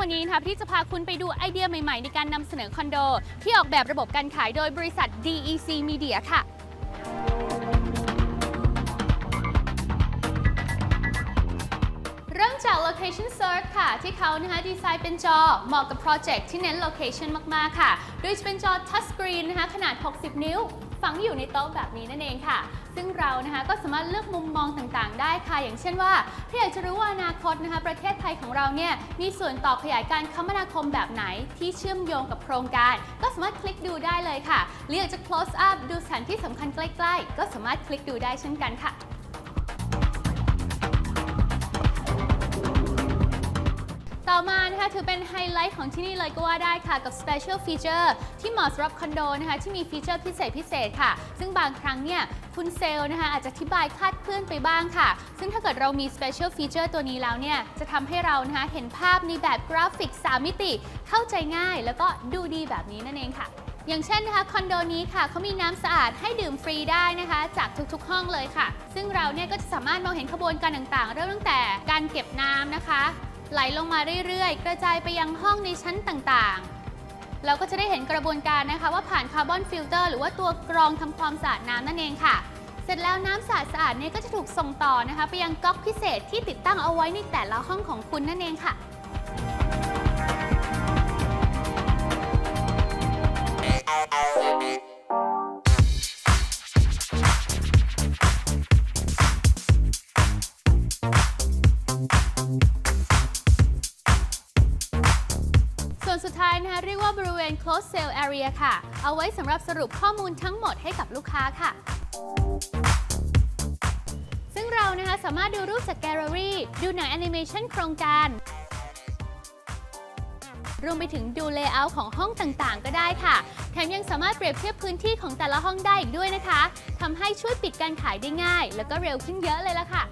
วันนี้นะคะที่จะพาคุณไปดูไอเดียใหม่ๆ ในการนำเสนอคอนโด ที่ออกแบบระบบการขายโดยบริษัท DEC Media ค่ะเริ่มจาก location search ค่ะ ที่เขานะคะดีไซน์เป็นจอ เหมาะกับโปรเจกต์ที่เน้น location มาก ๆ ค่ะ โดยจะเป็นจอ touch screen นะคะ ขนาด 60 นิ้ว ฝังอยู่ในโต๊ะแบบนี้นั่นเองค่ะ ซึ่งเรานะคะก็สามารถเลือกมุมมองต่างๆ ได้ค่ะ อย่างเช่นว่าถ้าอยากจะรู้ว่าอนาคตนะคะประเทศไทยของเราเนี่ยมีส่วนต่อขยายการคมนาคมแบบไหนที่เชื่อมโยงกับโครงการ ก็สามารถคลิกดูได้เลยค่ะหรืออยากจะ close up ดูสถานที่สำคัญใกล้ ๆ ก็สามารถคลิกดูได้เช่นกันค่ะ ต่อมานะคะถือเป็นไฮไลท์ของที่นี่เลยก็ว่าได้ค่ะ กับ Special Feature ที่เหมาะสำหรับคอนโดนะคะที่มีฟีเจอร์พิเศษพิเศษค่ะ ซึ่งบางครั้งเนี่ยคุณเซลล์นะคะอาจจะอธิบายคลาดเคลื่อนไปบ้างค่ะ ซึ่งถ้าเกิดเรามี Special Feature ตัวนี้แล้วเนี่ยจะทำให้เรานะคะเห็นภาพในแบบกราฟิก 3 มิติ เข้าใจง่าย แล้วก็ดูดีแบบนี้นั่นเองค่ะอย่างเช่นนะคะคอนโดนี้ค่ะเขามีน้ำสะอาดให้ดื่มฟรีได้นะคะ จากทุกๆห้องเลยค่ะ ซึ่งเราเนี่ยก็จะสามารถมองเห็นขบวนการต่างๆ เริ่มตั้งแต่การเก็บน้ำนะคะ ไหลลงมาเรื่อยๆ กระจายไปยังห้องในชั้นต่างๆ เราก็จะได้เห็นกระบวนการนะคะว่าผ่านคาร์บอนฟิลเตอร์หรือว่าตัวกรองทำความสะอาดน้ำนั่นเองค่ะ เสร็จแล้วน้ำสะอาดๆเนี่ยก็จะถูกส่งต่อนะคะ ไปยังก๊อกพิเศษที่ติดตั้งเอาไว้ในแต่ละห้องของคุณนั่นเองค่ะ ส่วนสุดท้ายนะคะเรียกว่าบริเวณ close sale area ค่ะ เอาไว้สำหรับสรุปข้อมูลทั้งหมดให้กับลูกค้าค่ะ ซึ่งเรานะคะสามารถดูรูปจากแกลเลอรี่ ดูหนังแอนิเมชันโครงการ รวมไปถึงดูเลเยอร์ของห้องต่างๆ ก็ได้ค่ะ แถมยังสามารถเปรียบเทียบพื้นที่ของแต่ละห้องได้อีกด้วยนะคะทำให้ช่วยปิดการขายได้ง่าย แล้วก็เร็วขึ้นเยอะเลยละค่ะ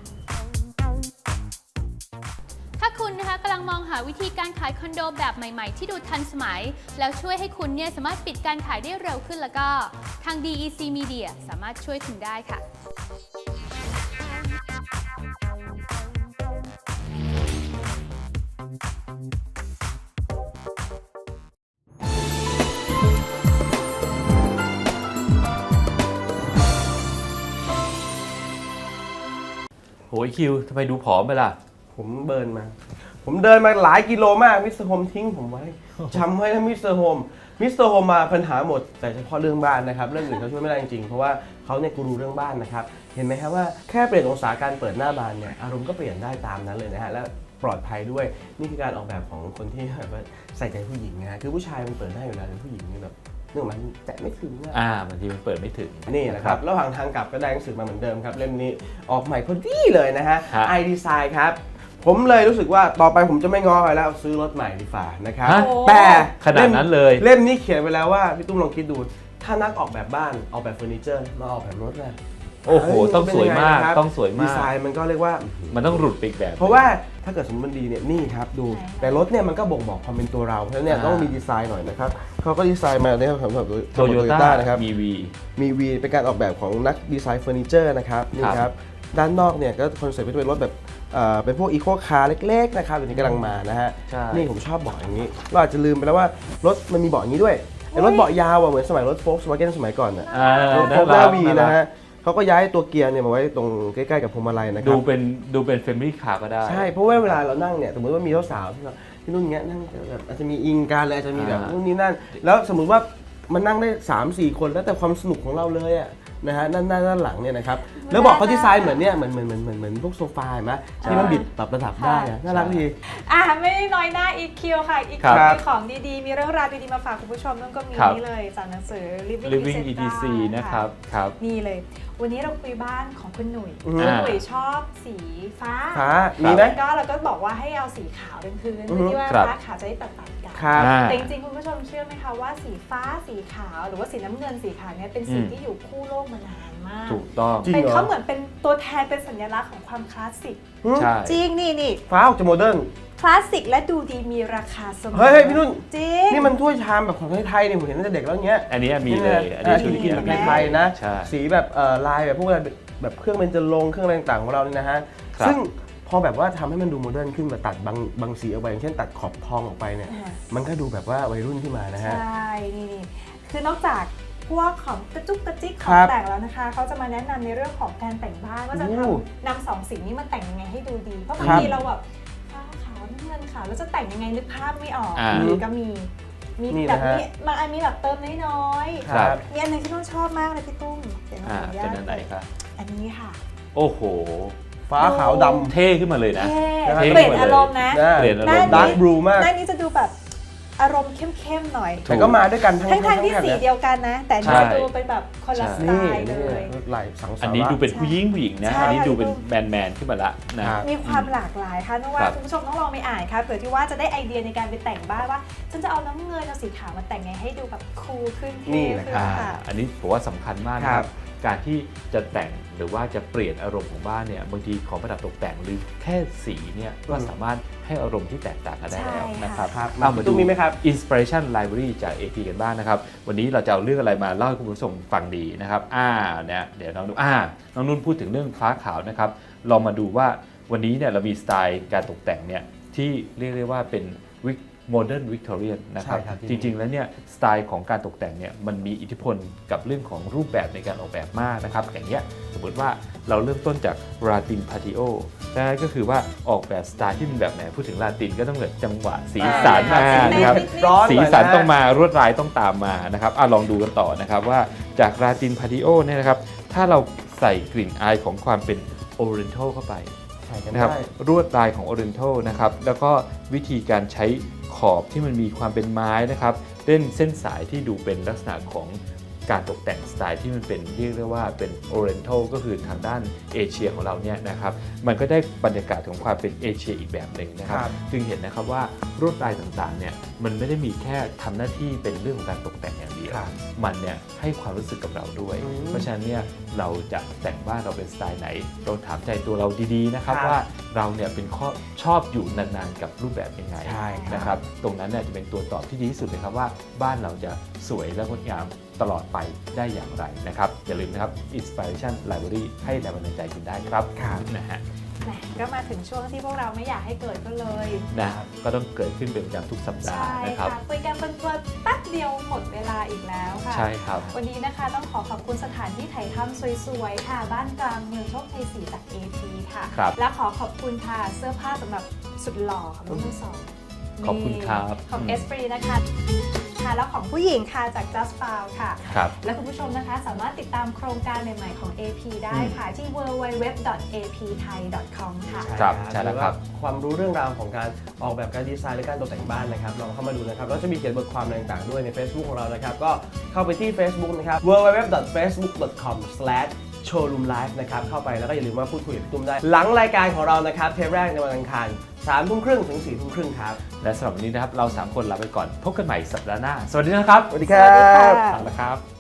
คุณนะคะกำลังมองหาวิธีการขายคอนโดแบบใหม่ๆ ที่ดูทันสมัย แล้วช่วยให้คุณเนี่ยสามารถปิดการขายได้เร็วขึ้นแล้วก็ ทาง DEC Media สามารถช่วยคุณได้ค่ะโหยคิวทำไมดูผอมไปล่ะ ผมเบิร์นมา ผมเดินมาหลายกิโลมากมิสเตอร์โฮมทิ้งผมไว้จำไว้นะมิสเตอร์โฮมมิสเตอร์โฮมมาปัญหาหมด แต่เฉพาะเรื่องบ้านนะครับ เรื่องอื่นเขาช่วยไม่ได้จริงๆ เพราะว่าเขาเนี่ยกูรู้เรื่องบ้านนะครับ เห็นไหมครับว่าแค่เปลี่ยนองศาการเปิดหน้าบานเนี่ยอารมณ์ก็เปลี่ยนได้ตามนั้นเลยนะฮะและปลอดภัยด้วยนี่คือการออกแบบของคนที่แบบว่าใส่ใจผู้หญิงนะฮะคือผู้ชายมันเปิดได้อยู่แล้วแต่ผู้หญิงนี่แบบเรื่องมันแตะไม่ถึงอะ อ่าบางทีมันเปิดไม่ถึง นี่นะครับ ระหว่างทางกลับก็ได้หนังสือมาเหมือนเดิมครับ เล่มนี้ออกใหม่พอดีเลยนะฮะ ครับไอดีไซน์ครับ ผมเลยรู้สึกว่าต่อไปผมจะไม่ง้อใครแล้วซื้อรถใหม่ดีฝ่านะครับฮะ แต่ขนาดนั้นเลย เล่มนี้เขียนไว้แล้วว่าพี่ตุ้มลองคิดดู ถ้านักออกแบบบ้านออกแบบเฟอร์นิเจอร์มาออกแบบรถนะโอ้โหเยต้องสวยมากเป็นงไงนะครับต้องสวยดีมากไซน์มันก็เรียกว่า มันต้องหลุดไปอีกแบบ เพราะว่าถ้าเกิดสมมติมันดีเนี่ยนี่ครับดูใช่ค่ะแต่รถเนี่ยมันก็บ่งบอกความเป็นตัวเราเพราะฉะนั้นเนี่ยอ่า ต้องมีดีไซน์หน่อยนะครับเขาก็ดีไซน์มาเนี่ยสำหรับโตโยต้านะครับ มีวี มีวีเป็นการออกแบบของนักดีไซน์เฟอร์นิเจอร์นะครับนี่คครัรับบด้านนอกเนี่ยก็คอนเซ็ปต์ก็จะเป็นรถแบบ เอ่อเป็นพวกอีโคคาร์เล็กๆนะครับเดี๋ยวนี้กำลังมานะฮะ ใช่ นี่ผมชอบเบาะอย่างนี้ เราอาจจะลืมไปแล้วว่ารถมันมีเบาะอย่างนี้ด้วยไอ้รถเบาะยาวอะเหมือนสมัยรถโฟล์ s วาเกนสมัยก่อนน่ะอ่ารถโฟน่าล์หรัน้ากวีน่านะรักฮะเขาก็ย้ายตัวเกียร์เนี่ยมาไว้ตรงใกล้ๆกับพวงมาลัยนะครัดูบเป็นดูเป็นเฟมิลี่คาร์ก็ได้ ใช่ เพราะว่าเวลาเรานั่งเนี่ย สมมติว่ามีสาวๆที่เราที่นู่นเงี้ยนั่งแบบอาจจะมีอิงการเลยอาจจะมีแบบอ่านู่นนี่นั่น แล้วสมมุติว่ามันนั่งได้3ามสี่คนแล้วแต่ความสนุกของเราเลยอะ นะฮะด้านหน้าด้านหลังเนี่ยนะครับแล้วบอกเขาดีไซน์เหมือนเนี่ยเหมือนเหมือนเหมือนเหมือนเหมือนพวกโซฟาเห็นไหมที่มันบิดปรับระดับได้อะน่ารักดี อะไม่ได้น้อยหน้า EQ ค่ะ EQ ครับมีของดีๆ มีเรื่องราวดีๆ มาฝากคุณผู้ชมนั่นก็มีครับ นี่เลยจากหนังสือ Living, Living Etc. ETC นะครับครับ นี่เลย วันนี้เราคุยบ้านของคุณหนุ่ยอือฮึคุณหนุ่ยชอบสีฟ้าฟ้ามีไหมก็เราก็บอกว่าให้เอาสีขาวเป็นพื้นอือเพื่ฮึอที่ว่าครับ ฟ้าขาวจะได้ตัดตัดกัน ครับ อ่า แต่จริงๆ คุณผู้ชมเชื่อไหมคะว่าสีฟ้าสีขาวหรือว่าสีน้ำเงินสีขาวเนี่ยเป็นสีอืม ที่อยู่คู่โลกมานานมากถูกต้องจริงเป็นเหรอ เขาเหมือนเป็นตัวแทนเป็นสัญลักษณ์ของความคลาสสิกหืมใช่จริงนี่นี่ฟ้าออกจากโมเดิร์น คลาสสิกและดูดีมีราคาเสมอเฮ้ยเฮ้ยพี่นุ่น จริง นี่มันถ้วยชามแบบของไทยๆเนี่ยผมเห็นตั้งแต่เด็กแล้วเงี้ยอันนี้มีเลยอันนี้อะชุดที่กินเดียแบวบไทยๆนะ ใช่ สีแบบเอ่อลายแบบพวกอะไรแบบเครื่องเบญจรงค์เครื่องอะไรต่างๆของเราเนี่ยนะฮะ ครับ ซึ่งพอแบบว่าทำให้มันดูโมเดิร์นขึ้นแบบตัดบางบางสีเอาไปอย่างเช่นตัดขอบทองออกไปเนี่ย อ่ามันก็ดูแบบว่าวัยรุ่นขึ้นมานะใชฮะ่นี่นี่คือนอกจาก พวกของกระจุกกระจิกขคอรังบแต่งแล้วนะคะเขาจะมาแนะนำในเรื่องของการแต่งบ้านว่าจะโอ้ทำนำสองสิ่งนี้มาแต่งยังไงให้ดูดีเพราะบางครับ ทีเราแบบฟ้าขาวน้ำเงินขาวแล้วจะแต่งยังไงนึกภาพไม่ออกอ่านี่ก็มีมีนี่แบบนะฮะนี้บางอันมีแบบเติมน้อยครับๆมีอันหนึงที่นุ่นชอบมากเลยพี่ตุ้มเดี๋ยวอ่าขออนุญาเป็นตอันไหนครับ อันนี้ค่ะ โอ้โห ฟ้าขาวดำ เท่ขึ้นมาเลยนะ เท่นะครับเปลี่ยนอารมณ์นะ เปลี่ยนอารมณ์ ด้านดาร์กบลูมาก ด้านนี้จะดูแบบ อารมณ์เข้มๆหน่อย แต่ก็มาด้วยกันทั้งทั้งทางที่แผ่นสีเนี่ยเดียวกันนะ แต่อันนี่ใช่จะดูเป็นแบบคนละสไตนี่ล์เลนี่ยลายสังสาระอันนี้ดูเป็นผู้หญิงผู้หญิงนะ ใช่ อันนี้ดูเป็นดูแมนแมนๆขึ้นมาละนะครับมีความหลากหลายค่ะนึกว่าครับ คุณผู้ชมต้องลองไปอ่านค่ะเผื่อที่ว่าจะได้ไอเดียในการไปแต่งบ้านว่าฉันจะเอาน้ำเงินเอาสีขาวมาแต่งไงให้ดูแบบคูลขึ้นนี่เท่แหละ ขึ้ครันบค่ะ อันนี้ผมว่าสำคัญมากนะคครัรับ บ การที่จะแต่งหรือว่าจะเปลี่ยนอารมณ์ของบ้านเนี่ยบางทีของประดับตกแต่งหรือแค่สีเนี่ยก็สามารถให้อารมณ์ที่แตกต่างกันได้แล้วใช่ค่ะนะครับครับเอามาตุ้ดูมมีไหมครับ Inspiration Library จาก AP กันบ้างนะครับ วันนี้เราจะเอาเรื่องอะไรมาเล่าให้คุณผู้ชมฟังดีนะครับอ่าเนี่ยเดี๋ยวน้องนุ่นอ่าน้องนุ่นพูดถึงเรื่องฟ้าขาวนะครับลองมาดูว่าวันนี้เนี่ยเรามีสไตล์การตกแต่งเนี่ยที่เรียกได้ว่าเป็นวิก โมเดิร์นวิกตอเรียนนะครับ ใช่ครับจริง ๆ แล้วเนี่ยสไตล์ของการตกแต่งเนี่ยมันมีอิทธิพลกับเรื่องของรูปแบบในการออกแบบมากนะครับ อย่างเงี้ยสมมติว่าเราเริ่มต้นจากราตินพาติโอนั่นก็คือว่าออกแบบสไตล์ที่เป็นแบบไหนพูดถึงลาตินก็ต้องเกิดจังหวะสีสันอ่ามานะครับนิดๆร้อนหสีน่อยะสันต้องมารวดลายต้องตามมานะครับอะลองดูกันต่อนะครับว่าจากราตินพาติโอเนี่ยนะครับ ถ้าเราใส่กลิ่นอายของความเป็นโอเรน t ัลเข้าไปใช่กันนะครับได้รวดลายของโอเรน t ัลนะครับ แล้วก็วิธีการใช้ ขอบที่มันมีความเป็นไม้นะครับเล่นเส้นสายที่ดูเป็นลักษณะของการตกแต่งสไตล์ที่มันเป็นเรียกได้ว่าเป็นโอเรน t ัลก็คือทางด้านเอเชียของเราเนี่ยนะครับมันก็ได้บรรยากาศของความเป็นเอเชียอีกแบบหนึ่งนะครับครับจึงเห็นนะครับว่ารวดลายต่างๆเนี่ยมันไม่ได้มีแค่ทำหน้าที่เป็นเรื่องของการตกแต่งอย่าง เดียวครับมันเนี่ยให้ความรู้สึกกับเราด้วยอืมเพราะฉะนั้นเนี่ยเราจะแต่งบ้านเราเป็นสไตล์ไหนเราถามใจตัวเราดีๆนะครับครับว่าเราเนี่ยเป็นข้อชอบอยู่นานๆกับรูปแบบยังไงใช่ครับนะครับตรงนั้นเนี่ยจะเป็นตัวตอบที่ดีที่สุดเลยครับว่าบ้านเราจะสวยและงดงามตลอดไปได้อย่างไรนะครับ อย่าลืมนะครับ Inspiration Library ให้แรงบันดาลใจคุณได้ครับครับนะฮะ แหมก็มาถึงช่วงที่พวกเราไม่อยากให้เกิดก็เลยนะก็ต้องเกิดขึ้นเป็นประจำทุกสัปดาห์ใช่นะครับ ค่ะคุยกันเพลินๆแป๊บเดียวหมดเวลาอีกแล้วค่ะ ใช่ครับ วันนี้นะคะต้องขอขอบคุณสถานที่ถ่ายทำสวยๆ ค่ะ บ้านกลางเมืองโชคชัยศรีจาก AP ค่ะ ครับและขอขอบคุณค่ะเสื้อผ้าสำหรับสุดหล่อของรุ่นที่สองขอบคุณครับ ของอืม เอสปรีนะคะ ค่ะแล้วของผู้หญิงค่ะจาก Just f o u n ค่ะ ครับ และคุณผู้ชมนะคะสามารถติดตามโครงการใหม่ๆของ AP ได้ค่ะ ที่ www.apthai.com ค่ะ ครับใช่แล้วครับ หอว่าความรู้เรื่องราวของการออกแบบการดีไซน์และการตกแต่งบ้านนะครับลองเข้ามาดูนะครับแล้วจะมีเขียนบทความอะไรต่างๆด้วยใน Facebook ของเรานะครับ ก็เข้าไปที่ Facebook นะครับ www.facebook.com showroom live นะครับเข้าไปแล้วก็อย่าลืมว่าพูดคุยกับพี่ตุ้มได้ หลังรายการของเรานะครับเทปแรกในวันอังคาร3ทุ่มครึ่งถึง4ทุ่มครึ่งครับ และสำหรับวันนี้นะครับเรา3คนลาไปก่อนพบกันใหม่สัปดาห์หน้า สวัสดีนะครับ สวัสดีครับ สวัสดีค่ะเอาละครับ